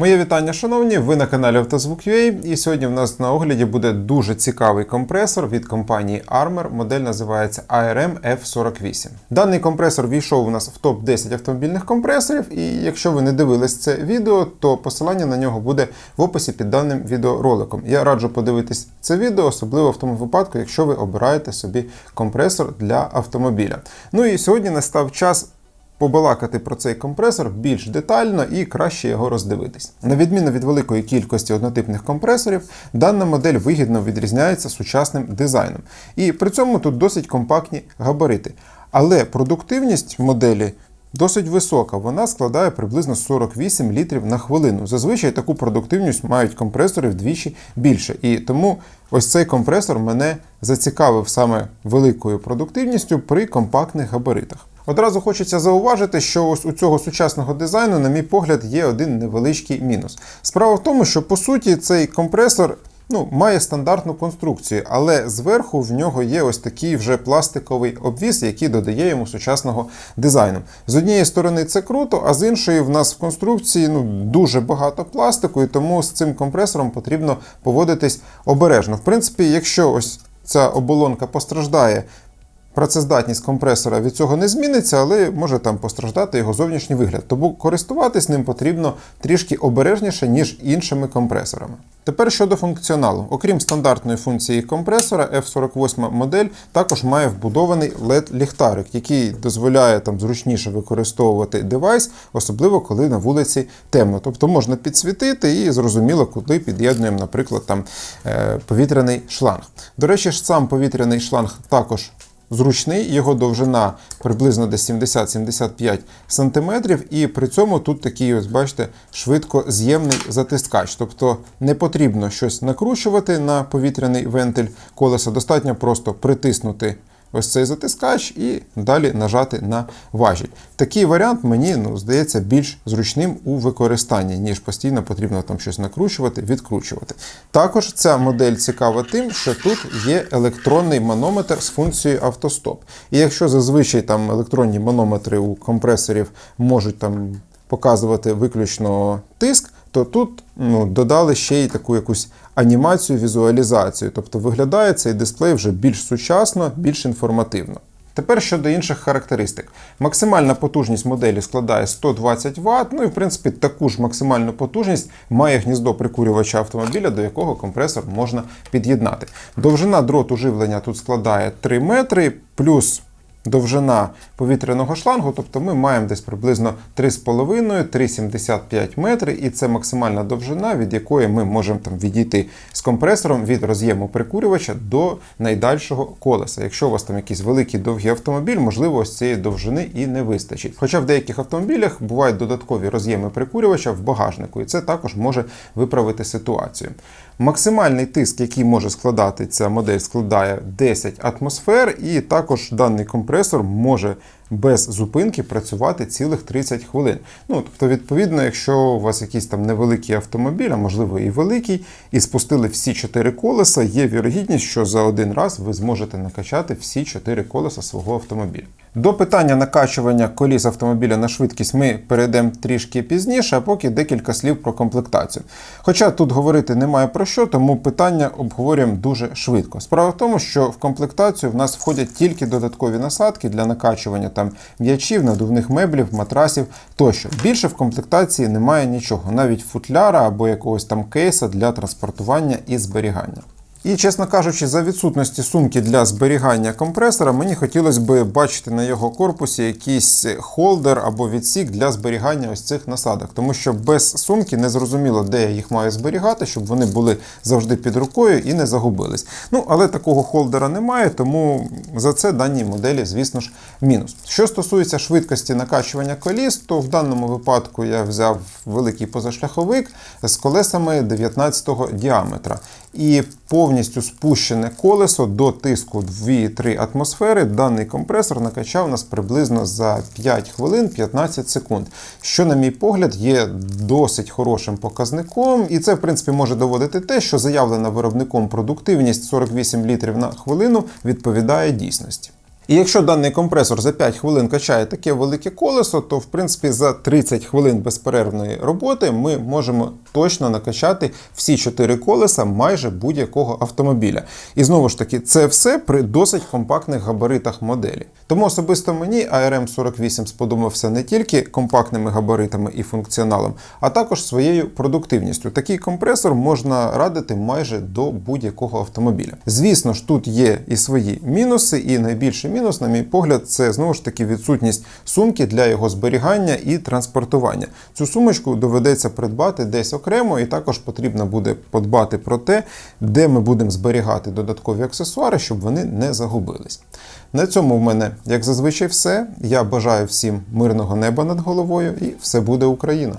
Моє вітання, шановні. Ви на каналі Автозвук.ua і сьогодні в нас на огляді буде дуже цікавий компресор від компанії Armor. Модель називається ARM F48. Даний компресор війшов у нас в топ 10 автомобільних компресорів. І якщо ви не дивились це відео, то посилання на нього буде в описі під даним відеороликом. Я раджу подивитись це відео, особливо в тому випадку, якщо ви обираєте собі компресор для автомобіля. Ну і сьогодні настав час побалакати про цей компресор більш детально і краще його роздивитись. На відміну від великої кількості однотипних компресорів, дана модель вигідно відрізняється сучасним дизайном. І при цьому тут досить компактні габарити. Але продуктивність моделі. Досить висока, вона складає приблизно 48 літрів на хвилину. Зазвичай таку продуктивність мають компресори вдвічі більше. І тому ось цей компресор мене зацікавив саме великою продуктивністю при компактних габаритах. Одразу хочеться зауважити, що ось у цього сучасного дизайну, на мій погляд, є один невеличкий мінус. Справа в тому, що по суті цей компресор ну, має стандартну конструкцію, але зверху в нього є ось такий вже пластиковий обвіз, який додає йому сучасного дизайну. З однієї сторони це круто, а з іншої в нас в конструкції ну, дуже багато пластику, і тому з цим компресором потрібно поводитись обережно. В принципі, якщо ось ця оболонка постраждає. Працездатність компресора від цього не зміниться, але може там постраждати його зовнішній вигляд. Тому користуватись ним потрібно трішки обережніше, ніж іншими компресорами. Тепер щодо функціоналу. Окрім стандартної функції компресора, F48 модель також має вбудований LED-ліхтарик, який дозволяє там зручніше використовувати девайс, особливо коли на вулиці темно. Тобто можна підсвітити і зрозуміло, куди під'єднуємо, наприклад, там е, повітряний шланг. До речі, сам повітряний шланг також зручний, його довжина приблизно десь 70-75 см, і при цьому тут такий, ось бачите, швидко з'ємний затискач. Тобто не потрібно щось накручувати на повітряний вентиль колеса, достатньо просто притиснути. Ось цей затискач і далі нажати на важіль. Такий варіант мені ну, здається більш зручним у використанні, ніж постійно потрібно там щось накручувати, відкручувати. Також ця модель цікава тим, що тут є електронний манометр з функцією автостоп. І якщо зазвичай там електронні манометри у компресорів можуть там показувати виключно тиск, то тут ну, додали ще й таку якусь анімацію, візуалізацію. Тобто виглядає цей дисплей вже більш сучасно, більш інформативно. Тепер щодо інших характеристик. Максимальна потужність моделі складає 120 Вт, ну і в принципі таку ж максимальну потужність має гніздо прикурювача автомобіля, до якого компресор можна під'єднати. Довжина дроту живлення тут складає 3 метри, плюс довжина повітряного шлангу, тобто ми маємо десь приблизно 3,5-3,75 метри, і це максимальна довжина, від якої ми можемо там відійти з компресором від роз'єму прикурювача до найдальшого колеса. Якщо у вас там якийсь великий довгий автомобіль, можливо, ось цієї довжини і не вистачить. Хоча в деяких автомобілях бувають додаткові роз'єми прикурювача в багажнику, і це також може виправити ситуацію. Максимальний тиск, який може складати ця модель, складає 10 атмосфер, і також даний компресор може без зупинки працювати цілих 30 хвилин. Ну, тобто, відповідно, якщо у вас якийсь там невеликий автомобіль, а можливо і великий, і спустили всі 4 колеса, є вірогідність, що за один раз ви зможете накачати всі 4 колеса свого автомобіля. До питання накачування коліс автомобіля на швидкість ми перейдемо трішки пізніше, а поки декілька слів про комплектацію. Хоча тут говорити немає про що, тому питання обговорюємо дуже швидко. Справа в тому, що в комплектацію в нас входять тільки додаткові насадки для накачування там м'ячів, надувних меблів, матрасів тощо. Більше в комплектації немає нічого, навіть футляра або якогось там кейса для транспортування і зберігання. І, чесно кажучи, за відсутності сумки для зберігання компресора, мені хотілося б бачити на його корпусі якийсь холдер або відсік для зберігання ось цих насадок. Тому що без сумки не зрозуміло, де я їх маю зберігати, щоб вони були завжди під рукою і не загубились. Ну, але такого холдера немає, тому за це даній моделі, звісно ж, мінус. Що стосується швидкості накачування коліс, то в даному випадку я взяв великий позашляховик з колесами 19-го діаметра. І повністю спущене колесо до тиску 2-3 атмосфери. Даний компресор накачав нас приблизно за 5 хвилин 15 секунд. Що, на мій погляд, є досить хорошим показником, і це, в принципі, може доводити те, що заявлена виробником продуктивність 48 літрів на хвилину відповідає дійсності. І якщо даний компресор за 5 хвилин качає таке велике колесо, то в принципі за 30 хвилин безперервної роботи ми можемо точно накачати всі 4 колеса майже будь-якого автомобіля. І знову ж таки, це все при досить компактних габаритах моделі. Тому особисто мені ARM 48 сподобався не тільки компактними габаритами і функціоналом, а також своєю продуктивністю. Такий компресор можна радити майже до будь-якого автомобіля. Звісно ж, тут є і свої мінуси, і найбільший мінус, на мій погляд, це знову ж таки відсутність сумки для його зберігання і транспортування. Цю сумочку доведеться придбати десь окремо, і також потрібно буде подбати про те, де ми будемо зберігати додаткові аксесуари, щоб вони не загубились. На цьому в мене, як зазвичай, все. Я бажаю всім мирного неба над головою і все буде Україна!